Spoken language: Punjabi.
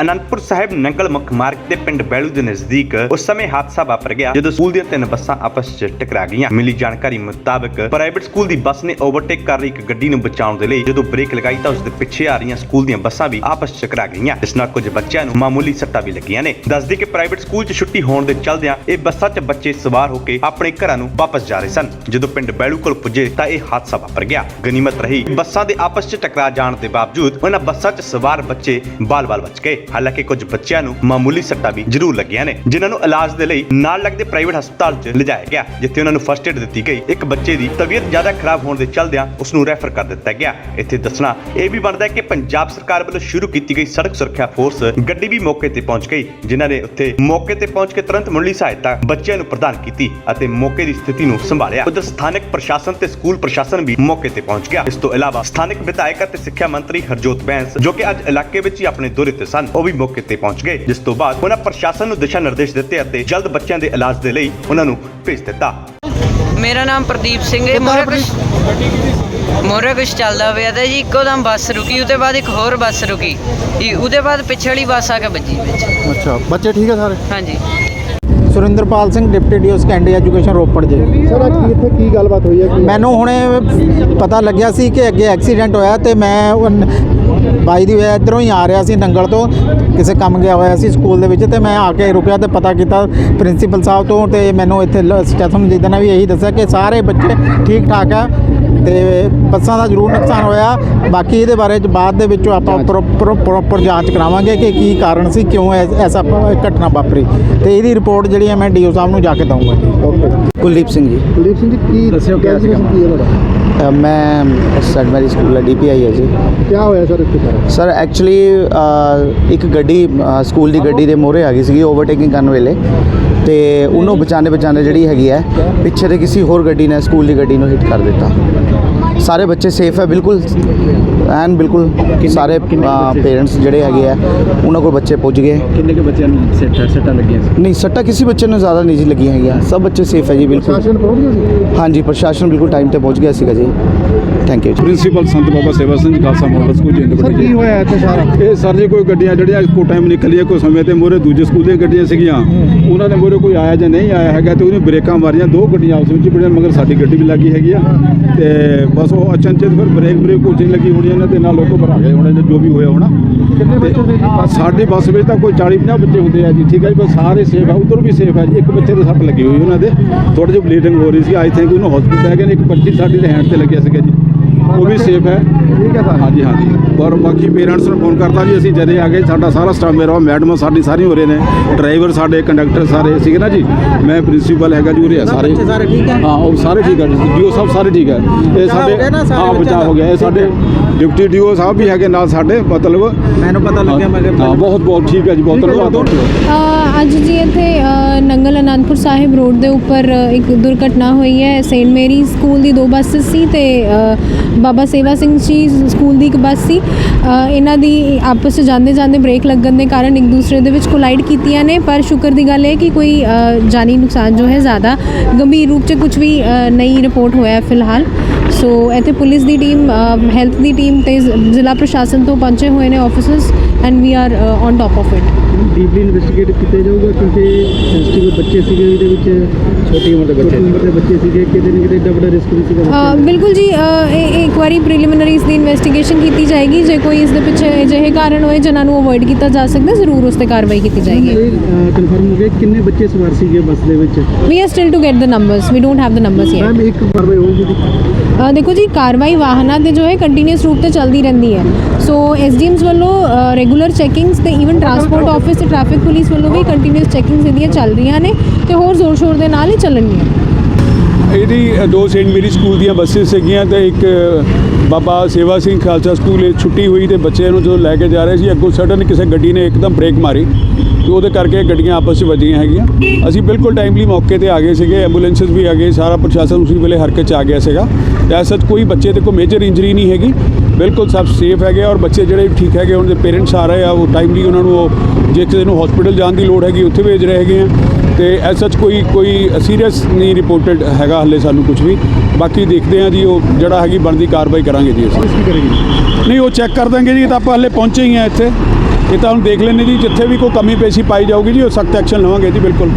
ਅਨੰਦਪੁਰ ਸਾਹਿਬ ਨੰਗਲ ਮੁੱਖ ਮਾਰਗ ਤੇ ਪਿੰਡ ਬੈਲੂ ਦੇ ਨਜ਼ਦੀਕ ਉਸ ਸਮੇਂ ਹਾਦਸਾ ਵਾਪਰ ਗਿਆ ਜਦੋਂ ਸਕੂਲ ਦੀਆਂ ਤਿੰਨ ਬੱਸਾਂ ਆਪਸ ਵਿੱਚ ਟਕਰਾ ਗਈਆਂ। ਮਿਲੀ ਜਾਣਕਾਰੀ ਮੁਤਾਬਕ ਪ੍ਰਾਈਵੇਟ ਸਕੂਲ ਦੀ ਬੱਸ ਨੇ ਓਵਰਟੇਕ ਕਰ ਰਹੀ ਇੱਕ ਗੱਡੀ ਨੂੰ ਬਚਾਉਣ ਦੇ ਲਈ। ਜਦੋਂ ਬ੍ਰੇਕ ਲਗਾਈ ਤਾਂ ਉਸ ਦੇ ਪਿੱਛੇ ਆ ਰਹੀਆਂ ਸਕੂਲ ਦੀਆਂ ਬੱਸਾਂ ਵੀ ਆਪਸ ਵਿੱਚ ਟਕਰਾ ਗਈਆਂ। ਇਸ ਨਾਲ ਕੁਝ ਬੱਚਿਆਂ ਨੂੰ ਮਾਮੂਲੀ ਸੱਟਾਂ ਵੀ ਲੱਗੀਆਂ ਨੇ। ਦੱਸਦੀ ਕਿ ਪ੍ਰਾਈਵੇਟ ਸਕੂਲ 'ਚ ਛੁੱਟੀ ਹੋਣ ਦੇ ਚੱਲਦਿਆਂ ਇਹ ਬੱਸਾਂ 'ਚ ਬੱਚੇ ਸਵਾਰ ਹੋ ਕੇ ਆਪਣੇ ਘਰਾਂ ਨੂੰ ਵਾਪਸ ਜਾ ਰਹੇ ਸਨ। ਜਦੋਂ ਪਿੰਡ ਬੈਲੂ ਕੋਲ ਪੁੱਜੇ ਤਾਂ ਇਹ ਹਾਦਸਾ ਵਾਪਰ ਗਿਆ। ਗਨੀਮਤ ਰਹੀ, ਬੱਸਾਂ ਦੇ ਆਪਸ 'ਚ ਟਕਰਾ ਜਾਣ ਦੇ ਬਾਵਜੂਦ ਉਹਨਾਂ ਬੱਸਾਂ 'ਚ ਸਵਾਰ ਬੱਚੇ ਬਾਲ-ਬਾਲ ਬਚ ਗਏ। ਹਾਲਾਂਕਿ ਕੁਝ ਬੱਚਿਆਂ ਨੂੰ ਮਾਮੂਲੀ ਸੱਟਾਂ ਵੀ ਜ਼ਰੂਰ ਲੱਗੀਆਂ ਨੇ, ਜਿਨ੍ਹਾਂ ਨੂੰ ਇਲਾਜ ਦੇ ਲਈ ਨਾਲ ਲੱਗਦੇ ਪ੍ਰਾਈਵੇਟ ਹਸਪਤਾਲ 'ਚ ਲਿਜਾਇਆ ਗਿਆ, ਜਿੱਥੇ ਉਹਨਾਂ ਨੂੰ ਫਸਟ ਏਡ ਦਿੱਤੀ ਗਈ। ਇੱਕ ਬੱਚੇ ਦੀ ਤਬੀਅਤ ਜ਼ਿਆਦਾ ਖਰਾਬ ਹੋਣ ਦੇ ਚੱਲਦਿਆਂ ਉਸ ਨੂੰ ਰੈਫਰ ਕਰ ਦਿੱਤਾ ਗਿਆ। ਇੱਥੇ ਦੱਸਣਾ ਇਹ ਵੀ ਬਣਦਾ ਹੈ ਕਿ ਪੰਜਾਬ ਸਰਕਾਰ ਵੱਲੋਂ ਸ਼ੁਰੂ ਕੀਤੀ ਗਈ ਸੜਕ ਸੁਰੱਖਿਆ ਫੋਰਸ ਗੱਡੀ ਵੀ ਮੌਕੇ ਤੇ ਪਹੁੰਚ ਗਈ, ਜਿਨ੍ਹਾਂ ਨੇ ਉੱਥੇ ਮੌਕੇ ਤੇ ਪਹੁੰਚ ਕੇ ਤੁਰੰਤ ਮੁੱਢਲੀ ਸਹਾਇਤਾ ਬੱਚਿਆਂ ਨੂੰ ਪ੍ਰਦਾਨ ਕੀਤੀ ਅਤੇ ਮੌਕੇ ਦੀ ਸਥਿਤੀ ਨੂੰ ਸੰਭਾਲਿਆ। ਉਧਰ ਸਥਾਨਕ ਪ੍ਰਸ਼ਾਸਨ ਤੇ ਸਕੂਲ ਪ੍ਰਸ਼ਾਸਨ ਵੀ ਮੌਕੇ ਤੇ ਪਹੁੰਚ ਗਿਆ। ਇਸ ਤੋਂ ਇਲਾਵਾ ਸਥਾਨਕ ਵਿਧਾਇਕ ਅਤੇ ਸਿੱਖਿਆ ਮੰਤਰੀ ਹਰਜੋਤ ਬੈਂਸ, ਜੋ ਕਿ ਅੱਜ ਇਲਾਕੇ ਵਿੱਚ ਹੀ ਆਪਣੇ ਦੌਰੇ ਤੇ ਸਨ ਉਹ ਵੀ ਮੌਕੇ ਤੇ ਪਹੁੰਚ ਗਏ ਜਿਸ ਤੋਂ ਬਾਅਦ ਉਹਨਾਂ ਪ੍ਰਸ਼ਾਸਨ ਨੂੰ ਦਿਸ਼ਾ ਨਿਰਦੇਸ਼ ਦਿੱਤੇ ਅਤੇ ਜਲਦ ਬੱਚਿਆਂ ਦੇ ਇਲਾਜ ਦੇ ਲਈ ਉਹਨਾਂ ਨੂੰ ਭੇਜ ਦਿੱਤਾ। ਮੇਰਾ ਨਾਮ ਪ੍ਰਦੀਪ ਸਿੰਘ ਹੈ। ਮੋਰੇ ਕੁਛ ਮੋਰੇ ਕੁਛ ਚੱਲਦਾ ਪਿਆ ਤੇ ਜੀ ਇੱਕੋ ਦਮ ਬੱਸ ਰੁਕੀ ਉਹਦੇ ਬਾਅਦ ਇੱਕ ਹੋਰ ਬੱਸ ਰੁਕੀ। ਜੀ ਉਹਦੇ ਬਾਅਦ ਪਿਛਲੀ ਬੱਸ ਆ ਕੇ ਵੱਜੀ ਵਿੱਚ। ਅੱਛਾ ਬੱਚੇ ਠੀਕ ਹੈ ਸਾਰੇ? ਹਾਂਜੀ। Surinderpal Singh deputy DO secondary education Ropar ji. Sir ਅੱਜ ਇੱਥੇ ਕੀ ਗੱਲਬਾਤ ਹੋਈ ਹੈ? ਮੈਨੂੰ ਹੁਣੇ ਪਤਾ ਲੱਗਿਆ ਸੀ ਕਿ ਅੱਗੇ ਐਕਸੀਡੈਂਟ ਹੋਇਆ ਤੇ ਮੈਂ ਬਾਈ ਦੀ ਵੇ ਇਧਰੋਂ ਹੀ ਆ ਰਿਹਾ ਸੀ ਨੰਗਲ ਤੋਂ, ਕਿਸੇ ਕੰਮ ਗਿਆ ਹੋਇਆ ਸੀ ਸਕੂਲ ਦੇ ਵਿੱਚ ਤੇ ਮੈਂ ਆ ਕੇ ਰੁਕਿਆ ਤੇ ਪਤਾ ਕੀਤਾ ਪ੍ਰਿੰਸੀਪਲ ਸਾਹਿਬ ਤੋਂ ਤੇ ਮੈਨੂੰ ਇੱਥੇ ਲ- ਸਟੇਸ਼ਨ ਨੇ ਵੀ ਇਹੀ ਦੱਸਿਆ ਕਿ ਸਾਰੇ ਬੱਚੇ ਠੀਕ ਠਾਕ ਆ। ਤੇ ਬੱਸਾਂ ਦਾ ਜ਼ਰੂਰ ਨੁਕਸਾਨ ਹੋਇਆ। ਬਾਕੀ ਇਹਦੇ ਬਾਰੇ ਚ ਬਾਅਦ ਦੇ ਵਿੱਚੋਂ ਆਪਾਂ ਪ੍ਰੋਪਰ ਪ੍ਰੋਪਰ ਜਾਂਚ ਕਰਾਵਾਂਗੇ ਕਿ ਕੀ ਕਾਰਨ ਸੀ ਕਿਉਂ ਐਸਾ ਘਟਨਾ ਵਾਪਰੀ। ਤੇ ਇਹਦੀ ਰਿਪੋਰਟ ਜਿਹੜੀ ਹੈ ਮੈਂ ਡੀਓ ਸਾਹਿਬ ਨੂੰ ਜਾ ਕੇ ਦਊਂਗਾ ਜੀ। ਓਕੇ। ਕੁਲਦੀਪ ਸਿੰਘ ਜੀ। ਕੁਲਦੀਪ ਸਿੰਘ ਜੀ ਕੀ ਦੱਸਿਓ ਕਿਆ ਅ, ਮੈਂ ਸੈਂਟ ਮੈਰੀ ਸਕੂਲ ਦਾ ਡੀਪੀਆਈ ਹੈ ਜੀ। ਕੀ ਹੋਇਆ ਸਰ ਇੱਥੇ ਸਾਰਾ? ਸਰ ਐਕਚੁਅਲੀ ਇੱਕ ਗੱਡੀ ਸਕੂਲ ਦੀ ਗੱਡੀ ਦੇ ਮੋਹਰੇ ਆ ਗਈ ਸੀਗੀ ਓਵਰਟੇਕਿੰਗ ਕਰਨ ਵੇਲੇ। ਤੇ ਉਹਨੂੰ ਬਚਾਣੇ ਬਚਾਣੇ ਜਿਹੜੀ ਹੈਗੀ ਹੈ ਪਿੱਛੇ ਦੇ ਕਿਸੇ ਹੋਰ ਗੱਡੀ ਨੇ ਸਕੂਲ ਦੀ ਗੱਡੀ ਨੂੰ ਹਿੱਟ ਕਰ ਦਿੱਤਾ। ਸਾਰੇ ਬੱਚੇ ਸੇਫ ਹੈ ਬਿਲਕੁਲ ਐਨ ਬਿਲਕੁਲ ਸਾਰੇ ਪੇਰੈਂਟਸ ਜਿਹੜੇ ਹੈਗੇ ਆ ਉਹਨਾਂ ਕੋਲ ਬੱਚੇ ਪੁੱਜ ਗਏ। ਕਿੰਨੇ ਕੇ ਬੱਚਿਆਂ ਨੂੰ ਸੱਟਾਂ ਸੱਟਾਂ ਲੱਗੀਆਂ ਸੀ? ਨਹੀਂ ਸੱਟਾਂ ਕਿਸੇ ਬੱਚੇ ਨੂੰ ਜ਼ਿਆਦਾ ਨਹੀਂ ਜੀ ਲੱਗੀਆਂ ਹੈਗੀਆਂ ਸਭ ਬੱਚੇ ਸੇਫ ਹੈ ਜੀ ਬਿਲਕੁਲ। ਸ਼ਾਸਨ ਪਹੁੰਚ ਗਿਆ ਸੀ? ਹਾਂਜੀ ਪ੍ਰਸ਼ਾਸਨ ਬਿਲਕੁਲ ਟਾਈਮ ਤੇ ਪਹੁੰਚ ਗਿਆ ਸੀਗਾ ਜੀ। ਥੈਂਕ ਯੂ ਜੀ principal Sant Baba Seva Singh Khalsa model school sir Jindpur ਕੀ ਜੀ ਹੋਇਆ ਇੱਥੇ ਸਾਰਾ? ਇਹ ਸਰ ਜੀ ਕੋਈ ਗੱਡੀਆਂ ਜਿਹੜੀਆਂ ਕੋ ਟਾਈਮ ਨਿਕਲੀਆਂ ਕੋਈ ਸਮੇਂ ਤੇ ਮੋਰੇ ਦੂਜੇ ਸਕੂਲ ਦੀਆਂ ਗੱਡੀਆਂ ਸੀਗੀਆਂ ਉਹਨਾਂ ਦੇ ਮੋਰੇ ਕੋਈ ਆਇਆ ਜਾਂ ਨਹੀਂ ਆਇਆ ਹੈਗਾ ਤੇ ਉਹਨੇ ਬ੍ਰੇਕਾਂ ਮਾਰੀਆਂ ਦੋ ਗੱਡੀਆਂ ਆਪਸ ਵਿੱਚ ਬੜੀਆਂ ਮਗਰ ਸਾਡੀ ਗੱਡੀ ਵੀ ਲੱਗੀ ਹੈਗੀ ਆ। ਤੇ ਬਸ ਉਹ ਅਚਨਚੇਤ ਫਿਰ ਬ੍ਰੇਕ ਬ੍ਰੇਕ ਉੱਚੀ ਲੱਗੀ ਹੋਣੀ ਇਹਨਾਂ ਦੇ ਨਾਲ ਲੋਕੋ ਭਰਾ ਗਏ ਹੋਣੇ ਜੋ ਵੀ ਹੋਇਆ ਹੋਣਾ। ਕਿੰਨੇ ਬੱਚੇ ਸੀ ਬਸ ਸਾਡੀ ਬੱਸ ਵਿੱਚ ਤਾਂ ਕੋਈ 40 50 ਬੱਚੇ ਹੁੰਦੇ ਆ ਜੀ ਠੀਕ ਹੈ ਜੀ ਬਸ ਸਾਰੇ ਸੇਫ ਆ ਉਧਰ ਵੀ ਸੇਫ ਹੈ ਜੀ ਇੱਕ ਬੱਚੇ ਦੇ ਸੱਟ ਲੱਗੀ ਹੋਈ ਉਹਨਾਂ ਦੇ ਥੋੜੀ ਜਿਹੀ ਬਲੀਡਿੰਗ ਹੋ ਰਹੀ ਸੀ ਆਈ ਥਿੰਕ ਉਹਨੂੰ ਹਸਪੀਟਲ ਲੈ ਗਏ ਨੇ ਇੱਕ ਬੱਚੀ ਸਾਡੀ ਦੇ ਹੈਂਡ ਤੇ ਲੱਗਿਆ ਸੀਗਾ ਜੀ। ਉਹ ਵੀ ਸੇਫ ਹੈ। ਠੀਕ ਹੈ ਸਰ। ਹਾਂਜੀ ਹਾਂਜੀ। ਪਰ ਬਾਕੀ ਪੇਰੈਂਟਸ ਨੂੰ ਫੋਨ ਕਰਤਾ ਜੀ ਅਸੀਂ ਜਦੇ ਆ ਗਏ ਸਾਡਾ ਸਾਰਾ ਸਟਾਫ ਮੇਰਾ ਮੈਡਮ ਸਾਡੀ ਸਾਰੀ ਹੋ ਰਹੇ ਨੇ ਡਰਾਈਵਰ ਸਾਡੇ ਕੰਡਕਟਰ ਸਾਰੇ ਸੀਗੇ ਨਾ ਜੀ? ਮੈਂ ਪ੍ਰਿੰਸੀਪਲ ਹੈਗਾ ਜੀ ਉਰੇ ਆ ਸਾਰੇ। ਬੱਚੇ ਸਾਰੇ ਠੀਕ ਹੈ? ਹਾਂ ਉਹ ਸਾਰੇ ਠੀਕ ਹੈ ਜੀ। ਡੀਓ ਸਾਹਿਬ ਸਾਰੇ ਠੀਕ ਹੈ। ਇਹ ਸਾਡੇ ਹੋ ਸਾਰੇ ਹਾਂ? ਗਿਆ। ਇਹ ਸਾਡੇ ਡਿਪਟੀ ਡੀਓ ਸਾਹਿਬ ਵੀ ਹੈਗੇ ਨਾਲ ਸਾਡੇ ਮਤਲਬ। ਮੈਨੂੰ ਪਤਾ ਲੱਗਿਆ ਮੈਂ ਹਾਂ ਬਹੁਤ ਬਹੁਤ ਠੀਕ ਹੈ ਜੀ ਬਹੁਤ ਧੰਨਵਾਦ। ਅ, ਅੱਜ ਜੀ ਇੱਥੇ ਨੰਗਲ ਅਨੰਦਪੁਰ ਸਾਹਿਬ ਰੋਡ ਦੇ ਉੱਪਰ ਇੱਕ ਦੁਰਘਟਨਾ ਹੋਈ ਹੈ। ਸੇਂਟ ਮੇਰੀ ਸਕੂਲ ਦੀ ਦੋ ਬੱਸਸ ਸੀ ਤੇ ਬਾਬਾ ਸੇਵਾ ਸਿੰਘ ਜੀ ਸਕੂਲ ਦੀ ਇੱਕ ਬੱਸ ਸੀ। ਇਹਨਾਂ ਦੀ ਆਪਸ ਵਿੱਚ ਜਾਂਦੇ ਜਾਂਦੇ ਬ੍ਰੇਕ ਲੱਗਣ ਦੇ ਕਾਰਨ ਇੱਕ ਦੂਸਰੇ ਦੇ ਵਿੱਚ ਕੋਲਾਈਡ ਕੀਤੀਆਂ ਨੇ। ਪਰ ਸ਼ੁਕਰ ਦੀ ਗੱਲ ਹੈ ਕਿ ਕੋਈ ਜਾਨੀ ਨੁਕਸਾਨ ਜੋ ਹੈ ਜ਼ਿਆਦਾ ਗੰਭੀਰ ਰੂਪ 'ਚ ਕੁਝ ਵੀ ਨਹੀਂ ਰਿਪੋਰਟ ਹੋਇਆ ਫਿਲਹਾਲ। ਸੋ ਇੱਥੇ ਪੁਲਿਸ ਦੀ ਟੀਮ ਹੈਲਥ ਦੀ ਟੀਮ ਤੇ ਜ਼ਿਲ੍ਹਾ ਪ੍ਰਸ਼ਾਸਨ ਤੋਂ ਪਹੁੰਚੇ ਹੋਏ ਨੇ officers and we are on top of it deeply investigate ਕੀਤਾ ਜਾਊਗਾ ਕਿਉਂਕਿ ਬੱਚੇ ਸੀਗੇ ਇਹਦੇ ਵਿੱਚ? ਛੋਟੀ ਉਮਰ ਦੇ ਬੱਚੇ ਛੋਟੀ ਉਮਰ ਦੇ ਬੱਚੇ ਸੀਗੇ ਕਿਤੇ ਨਾ ਕਿਤੇ ਏਡਾ ਵੱਡਾ ਰਿਸਕ ਵੀ ਸੀਗਾ ਅ। ਬਿਲਕੁਲ ਜੀ ਅ, ਇਹ ਇਹ ਇੱਕ ਵਾਰੀ ਪ੍ਰੀਲਿਮਿਨਰੀ ਇਸ ਦੀ ਇਨਵੈਸਟੀਗੇਸ਼ਨ ਕੀਤੀ ਜਾਏਗੀ। ਜੇ ਕੋਈ ਇਸ ਦੇ ਪਿੱਛੇ ਅਜਿਹੇ ਕਾਰਨ ਹੋਏ ਜਿਨ੍ਹਾਂ ਨੂੰ ਅਵੋਇਡ ਕੀਤਾ ਜਾ ਸਕਦਾ ਜ਼ਰੂਰ ਉਸ ਤੇ ਕਾਰਵਾਈ ਕੀਤੀ ਜਾਏਗੀ। ਕਨਫਰਮ ਹੋ ਗਿਆ ਕਿੰਨੇ ਬੱਚੇ ਸਵਾਰ ਸੀਗੇ ਬੱਸ ਦੇ ਵਿੱਚ? We are still to get the numbers we don't have the numbers yet ma'am ਇੱਕ ਕਾਰਵਾਈ ਹੋਊਗੀ ਜੀ। ਅ, ਦੇਖੋ ਜੀ ਕਾਰਵਾਈ ਵਾਹਨਾਂ ਤੇ ਜੋ ਹੈ ਕੰਟੀਨਿਊਸ ਰੂਪ ਤੇ ਚੱਲਦੀ ਰਹਿੰਦੀ ਹੈ। ਸੋ ਐਸਡੀਐਮਸ ਵੱਲੋਂ ਰੈਗੂਲਰ ਚੈਕਿੰਗਸ ਤੇ ਇਵਨ ਟਰਾਂਸਪੋਰਟ ਆਫਿਸ ਤੇ ਟ੍ਰੈਫਿਕ ਪੁਲਿਸ ਵੱਲੋਂ ਵੀ ਕੰਟੀਨਿਊਸ ਚੈਕਿੰਗਸ ਇਹਦੀਆਂ ਚੱਲ ਰਹੀਆਂ ਨੇ। ਤੇ ਹੋਰ ਜ਼ੋਰ ਸ਼ੋਰ ਦੇ ਨਾਲ ਹੀ ਚੱਲਣਗੀਆਂ। ਇਹਦੀ ਦੋ ਸੇਂਟ ਮੇਰੀ ਸਕੂਲ ਦੀਆਂ ਬੱਸਿਸ ਹੈਗੀਆਂ ਤੇ ਇੱਕ ਬਾਬਾ ਸੇਵਾ ਸਿੰਘ ਖਾਲਸਾ ਸਕੂਲ ਇਹ ਛੁੱਟੀ ਹੋਈ ਤੇ ਬੱਚਿਆਂ ਨੂੰ ਜਦੋਂ ਲੈ ਕੇ ਜਾ ਰਹੇ ਸੀ, ਅੱਗੋਂ ਸਡਨ ਕਿਸੇ ਗੱਡੀ ਨੇ ਇੱਕਦਮ ਬ੍ਰੇਕ ਮਾਰੀ ਤੇ ਉਹਦੇ ਕਰਕੇ ਗੱਡੀਆਂ ਆਪਸ ਵਿੱਚ ਵੱਜੀਆਂ ਹੈਗੀਆਂ। ਅਸੀਂ ਬਿਲਕੁਲ ਟਾਈਮਲੀ ਮੌਕੇ ਤੇ ਆ ਗਏ ਸੀਗੇ ਐਂਬੂਲੈਂਸਸ ਵੀ ਆ ਗਏ, ਸਾਰਾ ਪ੍ਰਸ਼ਾਸਨ ਉਸੇ ਵੇਲੇ ਹਰਕਤ 'ਚ ਆ ਗਿਆ ਸੀਗਾ। ਤੇ ਐਸ ਸੱਚ ਕੋਈ ਬੱਚੇ ਤੇ ਕੋਈ ਮੇਜਰ ਇੰਜਰੀ ਨਹੀਂ ਹੈਗੀ, ਬਿਲਕੁਲ ਸਭ ਸੇਫ ਹੈਗੇ ਔਰ ਬੱਚੇ ਜਿਹੜੇ ਠੀਕ ਹੈਗੇ ਉਹਨਾਂ ਦੇ ਪੇਰੈਂਟਸ ਆ ਰਹੇ ਆ, ਉਹ ਟਾਈਮਲੀ ਉਹਨਾਂ ਨੂੰ ਉਹ, ਜੇ ਕਿਸੇ ਨੂੰ ਹਸਪੀਟਲ ਜਾਣ ਦੀ ਲੋੜ ਹੈਗੀ, ਉੱਥੇ ਭੇਜ ਰਹੇ ਹੈਗੇ ਆ। ਤੇ ਐਸ ਸੱਚ ਕੋਈ ਕੋਈ ਸੀਰੀਅਸ ਨਹੀਂ ਰਿਪੋਰਟਡ ਹੈਗਾ ਹੱਲੇ ਸਾਨੂੰ ਕੁਝ ਵੀ। ਬਾਕੀ ਦੇਖਦੇ ਹਾਂ ਜੀ ਉਹ ਜਿਹੜਾ ਹੈਗੀ ਬਣਦੀ ਕਾਰਵਾਈ ਕਰਾਂਗੇ ਜੀ ਅਸੀਂ। ਕੀ ਕਰੇਗੀ? ਨਹੀਂ ਉਹ ਚੈੱਕ ਕਰ ਦਾਂਗੇ ਜੀ ਇਹ ਤਾਂ ਆਪਾਂ ਹੱਲੇ ਪਹੁੰਚੇ ਹੀ ਆ ਇੱਥੇ। ਇਹ ਤਾਂ ਹੁਣ ਦੇਖ ਲੈਂਦੇ ਜੀ ਜਿੱਥੇ ਵੀ ਕੋਈ ਕਮੀ ਪੇਸ਼ੀ ਪਾਈ ਜਾਊਗੀ ਜੀ ਉਹ ਸਖਤ ਐਕਸ਼ਨ ਲਵਾਂਗੇ ਜੀ ਬਿਲਕੁਲ।